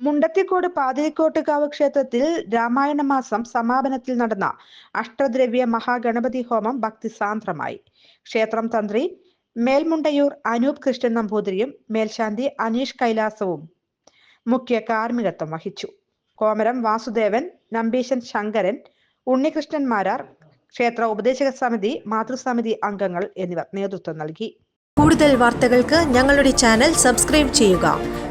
Mundathikode Pathirikottukavu ക്ഷേത്രത്തിൽ രാമായണ മാസം സമാപനത്തിൽ നടന്ന അഷ്ടദ്രവ്യ മഹാഗണപതി ഹോമം ഭക്തിസാന്ദ്രമായി. ക്ഷേത്രം തന്ത്രി മേൽമുണ്ടയൂർ അനൂപ് കൃഷ്ണൻ നമ്പൂതിരിയും മേൽശാന്തി അനീഷ് കൈലാസവും മുഖ്യ കാർമ്മികത്വം വഹിച്ചു. കോമരം വാസുദേവൻ നമ്പീശൻ ശങ്കരൻ ഉണ്ണികൃഷ്ണൻ മാരാർ ക്ഷേത്ര ഉപദേശക സമിതി മാതൃസമിതി അംഗങ്ങൾ എന്നിവർ നേതൃത്വം നൽകി. കൂടുതൽ വാർത്തകൾക്ക് ഞങ്ങളുടെ ചാനൽ സബ്സ്ക്രൈബ് ചെയ്യുക.